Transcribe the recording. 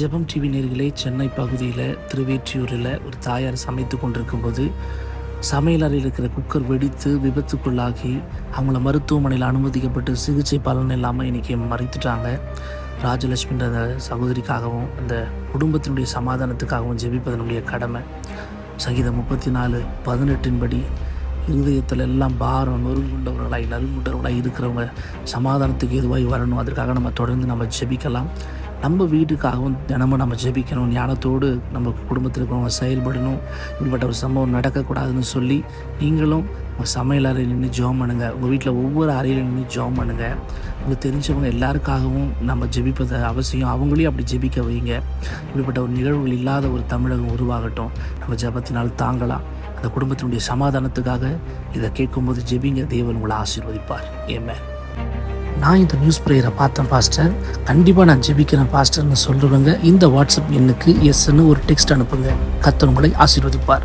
ஜெபம் டிவி நேர்களே சென்னை பகுதியில் திருவேற்றியூரில் ஒரு தாயார் சமைத்து கொண்டிருக்கும்போது சமையல் அறையில் இருக்கிற குக்கர் வெடித்து விபத்துக்குள்ளாகி அவங்கள மருத்துவமனையில் அனுமதிக்கப்பட்டு சிகிச்சை பலன் இல்லாமல் இன்றைக்கி மறைத்துட்டாங்க. ராஜலட்சுமின்ற அந்த சகோதரிக்காகவும் அந்த குடும்பத்தினுடைய சமாதானத்துக்காகவும் ஜெபிப்பதனுடைய கடமை. சங்கீதம் முப்பத்தி நாலு பதினெட்டின்படி இருதயத்தில் எல்லாம் பாரம் நொறுங்குண்டவர்களாய் நறுங்குண்டவர்களாய் இருக்கிறவங்க சமாதானத்துக்கு எதுவாகி வரணும். அதற்காக நம்ம தொடர்ந்து நம்ம ஜெபிக்கலாம். நம்ம வீட்டுக்காகவும் தினமும் நம்ம ஜெபிக்கணும் ஞானத்தோடு நம்ம குடும்பத்தில் இருக்கிறவங்க செயல்படணும். இப்படிப்பட்ட ஒரு சம்பவம் நடக்கக்கூடாதுன்னு சொல்லி நீங்களும் உங்கள் சமையல் அறையில் நின்று ஜோம் பண்ணுங்கள் உங்கள் வீட்டில் ஒவ்வொரு அறையில் நின்று ஜெபம் பண்ணுங்கள் உங்களுக்கு தெரிஞ்சவங்க எல்லாருக்காகவும் நம்ம ஜெபிப்பது அவசியம். அவங்களையும் அப்படி ஜெபிக்க வைங்க. இப்படிப்பட்ட ஒரு நிகழ்வுகள் இல்லாத ஒரு தமிழகம் உருவாகட்டும். நம்ம ஜபத்தினால் தாங்கலாம். அந்த குடும்பத்தினுடைய சமாதானத்துக்காக இதை கேட்கும்போது ஜெபிங்க. தேவன் உங்களை ஆசீர்வதிப்பார். ஏமே நான் இந்த நியூஸ் ப்ரேயரை பார்த்தேன் பாஸ்டர். கண்டிப்பாக நான் ஜெபிக்கிறேன் பாஸ்டர்னு சொல்கிறவங்க இந்த வாட்ஸ்அப் எண்ணுக்கு எஸ்ன்னு ஒரு டெக்ஸ்ட் அனுப்புங்க. கத்தவங்களை ஆசீர்வதிப்பார்.